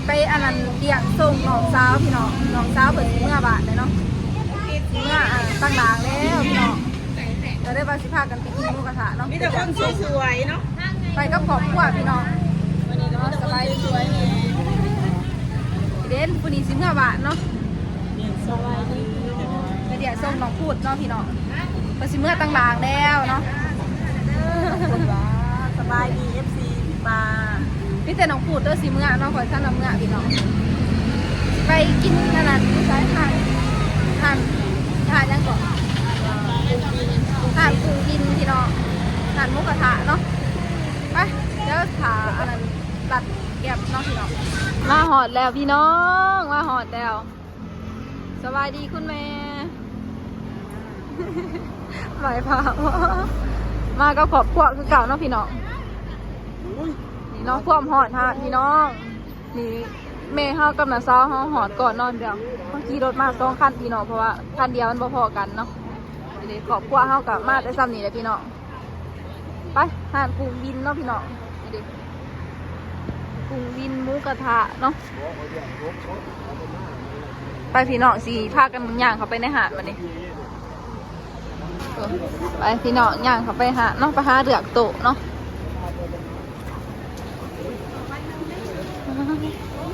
สิไปอันนั้นเดี่ยงส่งหนองสาวพี่น้องหนองสาวเปิดสิเมื่อบาทเลยเนาะสิเมื่ออ่าตั้งหลางแล้วพี่น้องจะได้ว่าสิพากันไปกินหมูกระทะเนาะมีแต่คนสวยๆเนาะไปกับครอบครัวพี่น้องวันนี้เนาะสบายดีสวยนี่เด่นวันนี้สิเมื่อบาทเนาะสบายดีไปเดี๋ยวส่งน้องพูดเนาะพี่น้องไปสิเมื่อตั้งหลางแล้วเนาะคนว่าสบายดี FC พี่ปา พี่แต่น้องพูดเด้อสิเมื่อเนาะขอท่านน้ำเมื่อพี่น้องไปกินขนาดนี้ใช้ทานทานทานยังก่อนทานปูกินพี่น้องทานมุกกระทะเนาะไปเดี๋ยวขาอันนั้นตัดแก็บเนาะพี่น้องมาหอดแล้วพี่น้องมาหอดแล้วสบายดีคุณแม่หมายพามากับขอบครัวคือเก่าเนาะพี่น้อง นี่น้องพ่วมหอดฮะพี่น้อง นี่เมย์เฮากับน้าซ้าวเฮาหอดก่อนนอนเดียวเมื่อกี้รถมาสองคันพี่น้องเพราะว่าคันเดียวมันบ่พอกันเนาะนี่ขอบครัวเฮากับมาได้ซ้ำนี่แหละพี่น้องไปหานกุ้งบินเนาะพี่น้องนี่ดิกุ้งบินหมูกระทะเนาะไปพี่น้องสิพากันย่างเขาไปในหาดมาดิไปพี่น้องย่างเขาไปหาเนาะไปหาเดือกโตเนาะ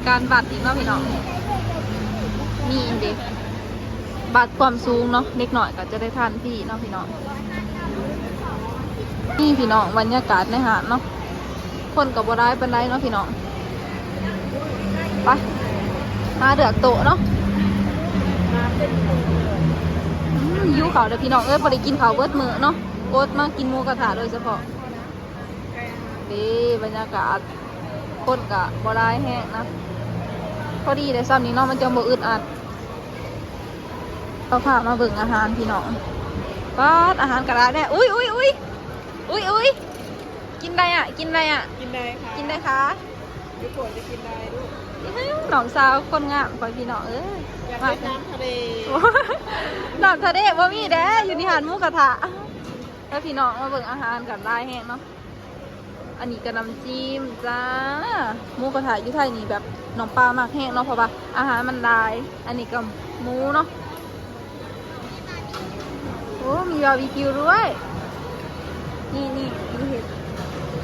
การบัตรอีกเนาะพี่น้องมีเด็กบัตรความสูงเนาะเล็กหน่อยก็จะได้ทันพี่เนาะพี่น้องนี่พี่น้องบรรยากาศในหาดเนาะคนกับบัได้เป็นไรเนาะพี่น้องไปหาเดือกโตเนาะอืมอยูเขาวเด้อพี่น้องเอ้ยพอได้กินเขาวเบิดมือเนาะโอ๊ตมากินหมูกระทะโดยเฉพาะดีบรรยากาศคนกะบ่ได้แห้งนะ พอดีเลยซ้ำนี้เนาะมันจะบ่อึดอัดเอาผ่ามาเบิ่งอาหารพี่น้องป้าดอาหารกระดาษเนี่ยอุ้ยอุ้ยอุ้ยอุ้ยอุ้ยกินได้อะ กินได้อะ กินได้ค่ะกินได้คะทุกคนจะกินได้ลูกหนองสาวคนงามคอยพี่น้องเอ้ยอยากมาเล่นน้ำทะเลน้ำทะเลบ่มีแด้อยู่ที่หาดหมูกระทะแล้วพี่น้องมาเบิ่งอาหารกันได้แห้งเนาะ อันนี้ก็น้ำจิ้มจ้าหมูกระทะยู่ไทยนี่แบบน้องปลามากแห้งเนาะเพราะว่าอาหารมันได้อันนี้ก็หมูเนาะโอ้มีบาร์บีคิวด้วย นี่นี่มีเห็ด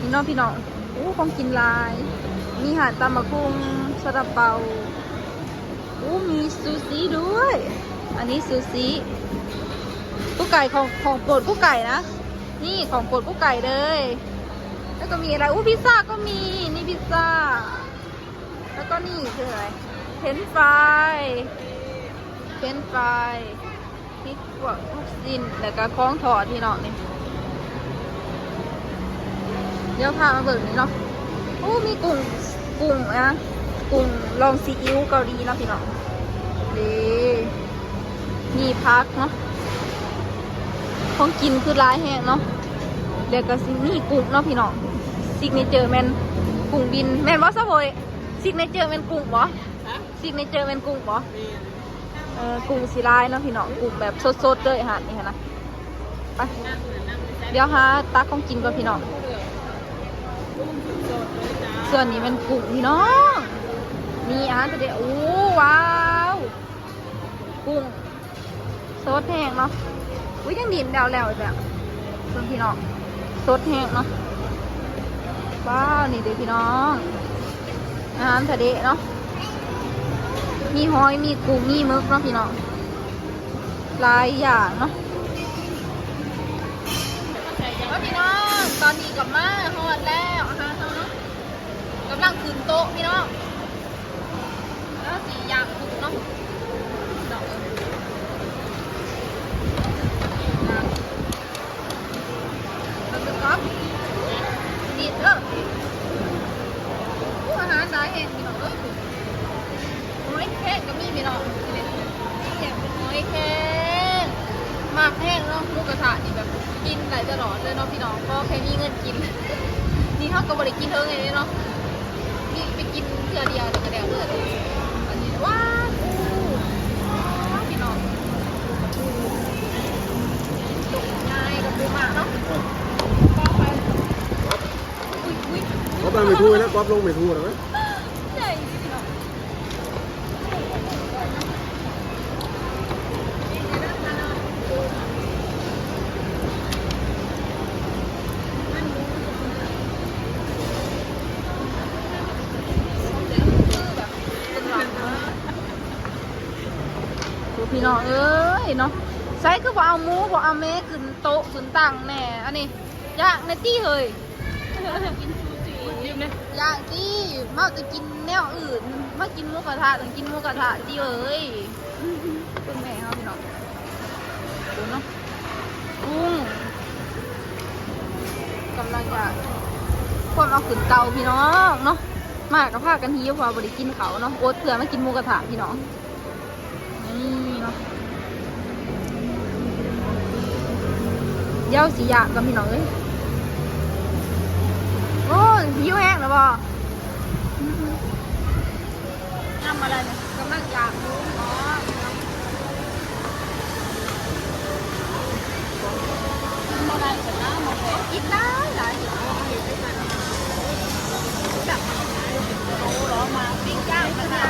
นี่น้องพี่น้องโอ้ของกินลาย มีอาหารตำมะคุงซาลาเปาโอ้มีซูชิด้วย อันนี้ซูชิกุ๊กไก่ของของโปรดกุ๊กไก่นะ นี่ของโปรดกุ๊กไก่เลย แล้วก็มีอะไรอู้พิซซ่าก็มีนี่พิซซ่า แล้วก็นี่คืออะไรเฟรนฟรายเฟรนฟรายพริกพวกลูกชิ้นแล้วก็ของทอดพี่น้องนี่เดี๋ยวพามาเบิกนี่เนาะโอ้มีกุ้งกุ้งนะกุ้งลองซีอิ๊วเกาหลีเนาะพี่น้องดีมีพักเนาะของกินคือร้ายแห้งเนาะเดี๋ยวก็สินี่กุ้งเนาะพี่น้อง ซิกเนเจอร์แมนกุ้งบินแมนบอสะโวยซิกเนเจอร์แมนกุ้งบอฮะซิกเนเจอร์แมนกุ้งบอนี่เออกุ้งสีลายเนาะพี่น้องกุ้งแบบสดๆเลยฮะนี่ฮะนะไปเดี๋ยวหาตักของกินก่อนพี่น้องสดๆเลยจ้าส่วนนี้เป็นกุ้งพี่น้องนี่อาหารทะเลโอ้ว้าวกุ้งสดแห้งเนาะอุ้ยยังดินแล้วแล้วๆแบบส่วนพี่น้องสดแห้งเนาะ ว้าว นี่เด็กพี่น้องอาหารทะเลเนาะมีหอยมีกุ้งมีมึกเนาะพี่น้องหลายอย่างเนาะว่าพี่น้องตอนนี้กลับมาฮอดแล้วอาหารเนาะกำลังขึ้นโต๊ะพี่น้องแล้วสีอยางกุ้งเนาะดอกเอิ้นอะมันเป็นก๊อฟ ดีเด้อผู้อาหารหลายแห่งพี่น้องเอ้ยหอยแข้งก็มีพี่น้องนี่อย่างเป็นหอยแข้งมากแห้งเนาะหมูกระทะนี่แบบกินหลายตลอดเลยเนาะพี่น้องก็แค่มีเงินกิน นี่เขาก็บริกินเท่าไงเนาะนี่ไปกินเทื่อเดียวแต่กระเดียวเลือดอันนี้ว้าวอู้ว้าวพี่น้องอู้ตกง่าย ตามไปทูแล้วก๊อฟลงไปทูแล้วไหมพี่น้องดูพี่น้อเอ้ยเนาะใส่คือบ่เอาหมูบ่เอาเมขึ้นโต๊ะขึ้นตังแน่อันนี้ยากในตี้เฮ้ย อยากที่มาจะกินแนวอื่น มากินหมูกระทะต้องกินหมูกระทะที่เอ้ยเป็นไงครับพี่น้องดูเนาะกุ้งกำลังจะคนเอาขึ้นเตาพี่น้องเนาะมากับผ้ากันทีพอบริกินเขาเนาะโอ๊ตเผื่อมากินหมูกระทะพี่น้องนี่เนาะเดี๋ยวสียากับพี่น้องเอ้ย อ้ยหิวแห้งแล้วบ่ทำอะไรเนี่ยกำลังอยากรู้อ๋อทำอะไรกันนะมาแข่กินได้หลายโอ้ร้อมาปิ้งย่างกันนะ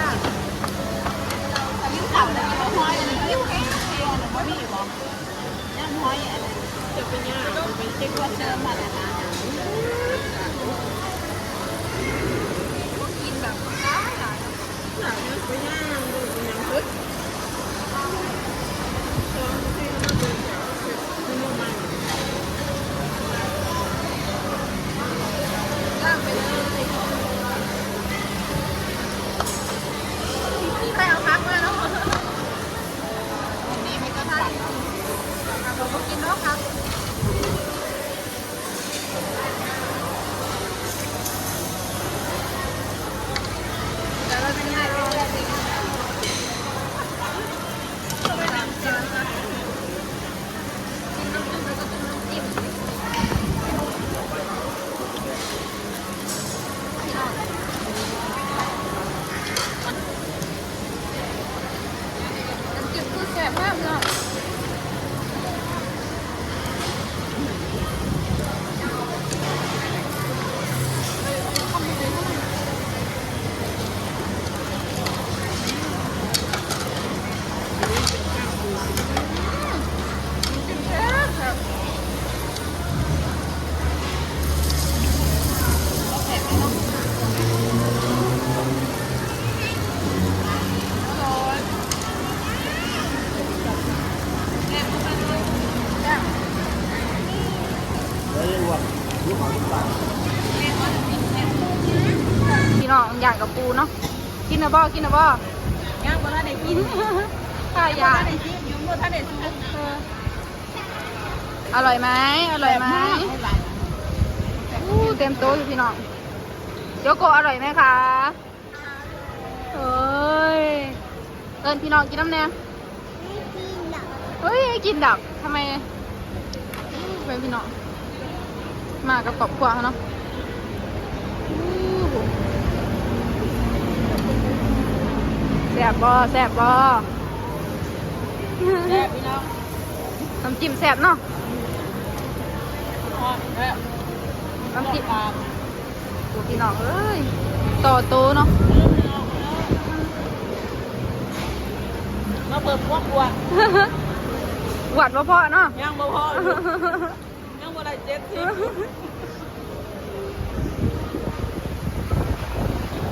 ยิ้วขับเลยยิ้ห้อยอะไรยิ้วแห้งเลยวหรือว่าพี่บอกย่างห้อยอะไรจะเป็นย่างเป็นเช็คว่าเชิญมาแต่ละ นนะบ่กินนะบ่ย่างบนท่านไหนกินถ้าอยากท่านไหนกินยุ่งบนท่านไหนซุกเอออร่อยไหมอร่อยไหมอู้เต็มโต๊ะอยู่พี่น้องโยโกะอร่อยไหมคะเฮ้ยเอิญพี่น้องกินน้ำแน่เฮ้ยให้กินดับทำไมเป็นพี่น้องมากับครอบครัวเขาเนาะอู้หู แซ่บบ่แซ่บบ่แซ่บพี่น้องน้ำจิ้มแซ่บเนาะอ๋อแซ่บน้ำจิ้มปลาดูพี่น้องเอ้ยต่อโตเนาะมาเปิดพวกบวชหวัดว่าพ่อเนาะย่างบ่พอยังบ่ได้เจ็ดสิบ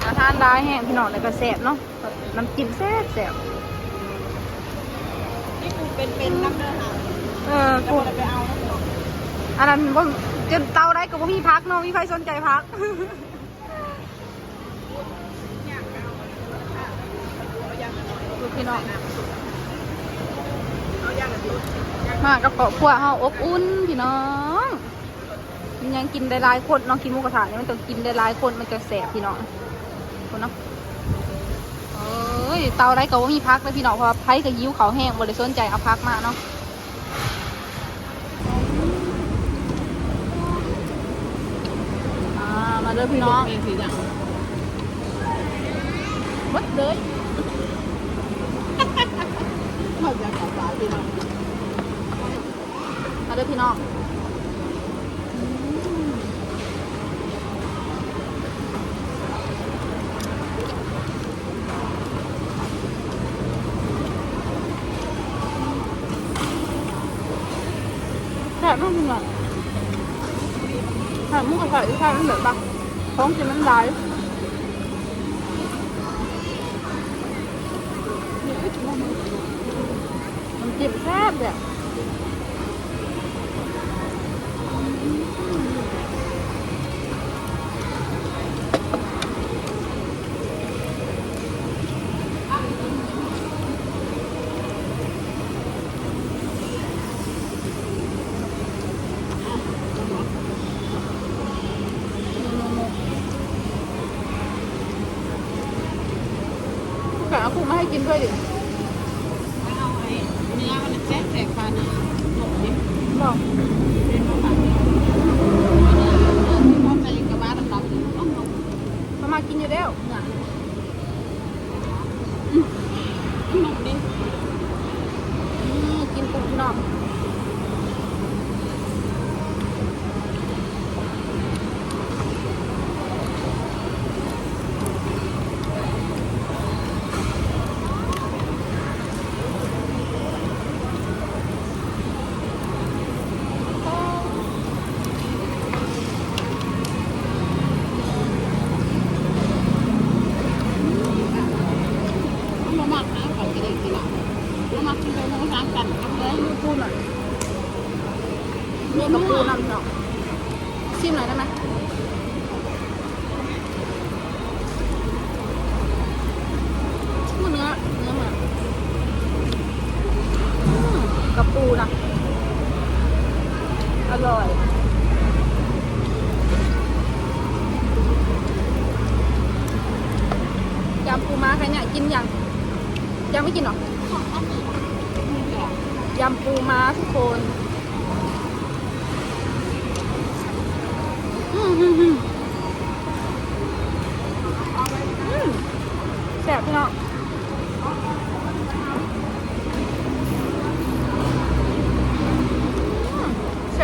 อาทานได้แห้งพี่น้องเลยก็แซ่บเนาะ น้ำจิ้มแซ่บแซ่บนี่กูเป็นเป็นน้ำเนื้อหาเออจะกูบ่ได้ไปเอาแล้วเนาะอันนั้นบ่จนเตาได้ก็บ่มีพักเนาะมีใครสนใจพักดูพี่น้องเอาย่างกันดิมากับครอบครัวเฮาอบอุ่นพี่น้องมันยังกินได้หลายคนเน้องกินหมูกระทะเนี่ยมันต้องกินได้หลายคนมันจะแสบพี่น้องคนเนาะเอ้ย เตาได้ก็ว่ามีพักเลยพี่น้องเพราะว่าไผ่กับยิ้วเขาวแห้งบริสนใจเอาพักมาเนาะอ่ามาเด้อพี่น้องมีสีอย่างหมดเลยเขาจะขอสายพี่น้องมาเด้อพี่น้อง ร่ยที่ข้าวมันเหมือนปะท้องกินมันได้ looking pretty.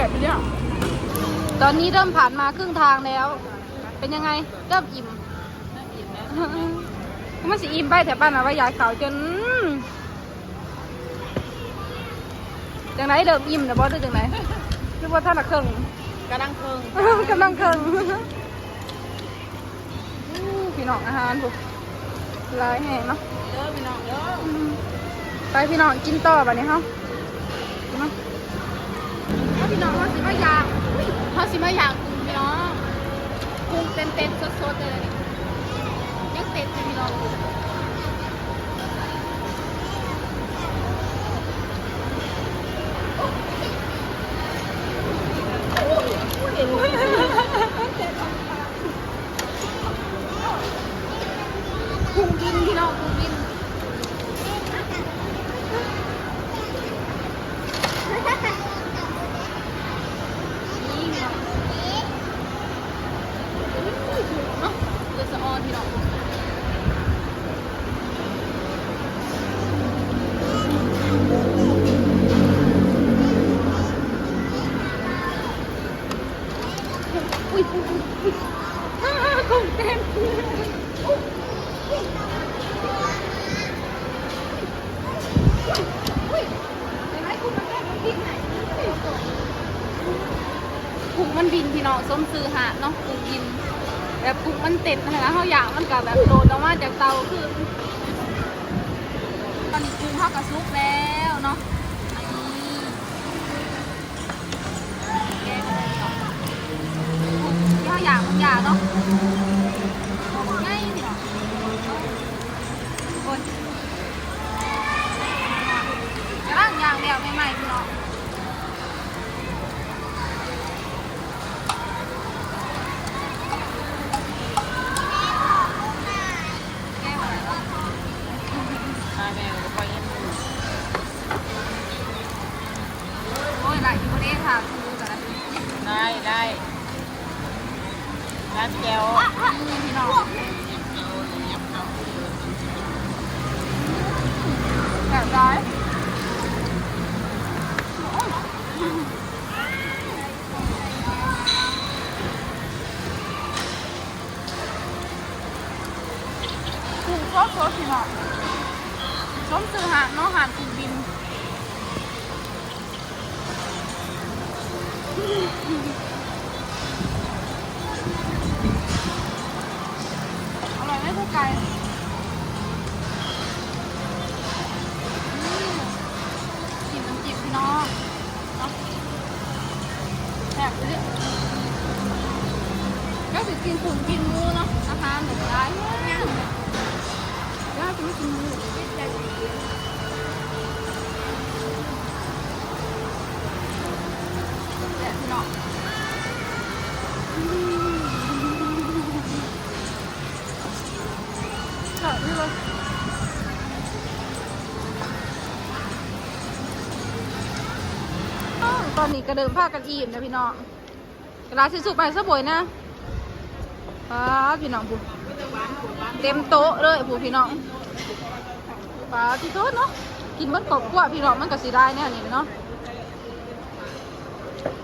ไหเนี่ยตอนนี้เริ่มผ่านมาครึ่งทางแล้ว เป็นยังไงเริ่มอิ่มมันสิอิ่มไปแถวบ้านนะว่ายายเขาจนจังไรเริ่มอิ่มเนะบอสจังไหนรือว่าท่านละเคร่งกำลังเคร่งกำลังเคร่งพี่น้องอาหารบุกลายแห่เนาะเยอะพี่น้องเยอะไปพี่น้องกินต่อไปเนี่ยเขาี่น้องเขาสิมายางเขาสิมายางกุ้งพี่น้องกุ้งเต็มๆสดๆเลยยังเต็มเลยพี่น้อง Thank you. หารเนาหารกินบิน อร่อยไหมคุกไก่กินน้ำจิ้มพี่น้องเาะแซ่บเลยก็สิกินขุนกินมูเนาะอาหารหนูร้ายมาก Gracias. หมูไม่ใจดีแซ่บพี่น้องอืมค่ะนี่เลยอ้าตอนนี้กระเดิมผ้ากันอิ่มนะพี่น้องกระดาษสิสุกไปซะบ่อยนะป้าพี่น้องผู้เต็มโต๊ะเลยผู้พี่น้องป้าที่โต๊ะเนาะกินมันกรอบกว่าพี่น้องมันก็สิได้แน่นี่เนาะ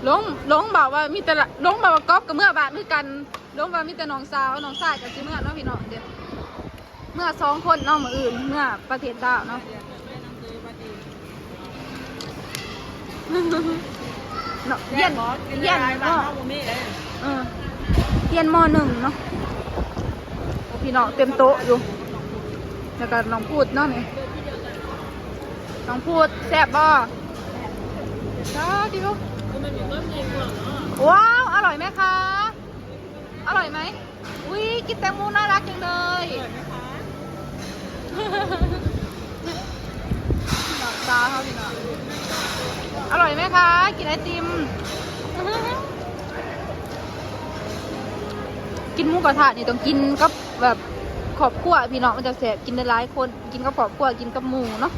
ลงลงบอกว่ามีแต่ละลงบอกว่าก๊อบกับเมื่อบาทคือกันลงว่ามีแต่น้องสาวน้องชายกับสิเมื่อเนาะพี่น้องเดี๋ยวเมื่อสองคนเนาะมืออื่น เมื่อประเทศดาวเนาะเนาะเรียนเยนเนาะเออเรียนมอหนึ่งเนาะโอ้พี่น้องเต็มโต๊ะอยู่แล้วก็น้องพูดเนาะนี่น้องพูดแซ่บบ่จ้าดิว ว้าว อร่อยไหมคะ อร่อยไหมอุ้ยกินแตงโมน่ารักจังเลยหลับตาเขาพี่น้องอร่อยไหมคะ กินไอติม กินหมูกระทะนี่ต้องกินกับแบบขอบขั้วพี่น้องมันจะแสบกินได้หลายคน กินกับขอบขั้วกินกับหมูเนาะ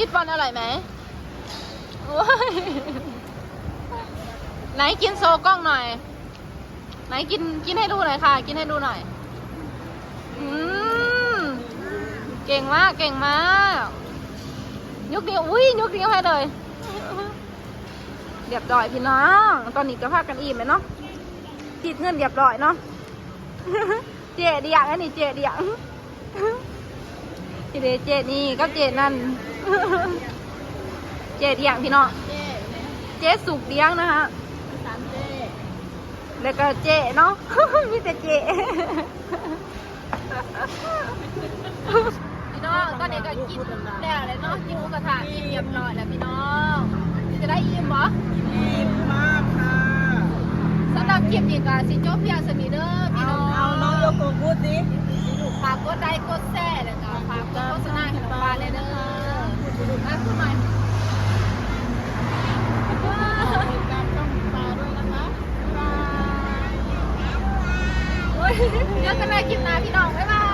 ชิดบอลอร่อยไหมไหนกินโซกล้องหน่อย ไหนกินกินให้ดูหน่อยค่ะ กินให้ดูหน่อย อืมเก่งมากเก่งมากยกนิ้วอุ้ยยกนิ้วให้เลยเรียบร้อยพี่น้องตอนนี้ก็พากันอิ่มไหมเนาะติดเงินเรียบร้อยเนาะเจเดียงอันนี้เจเดียง เจเดเจนี่ก็เจนั่น เจเดียงพี่น้องเจ๊สุกเลี้ยงนะคะแล้วก็เจ๊เนาะมีแต่เจ๊พี่น้องตอนนี้ก็กินแล้วเลยเนาะกินหมูกระทะกินเรียบร้อยแล้วพี่น้องจะได้อิ่มบ่อิ่มมากค่ะสำหรับคลิปนี้ก็สิจบเพียงสนิเด้อพี่น้องเอาน้องโยโกะพูดสิ ฝากกดไลค์กดแชร์แล้วก็ฝากกดโฆษณาขนมปลาเลยนะคะอะคุณใหม่เดี๋ยวกัไใหม่คลินน้ำพี่น้อง บ๊ายบาย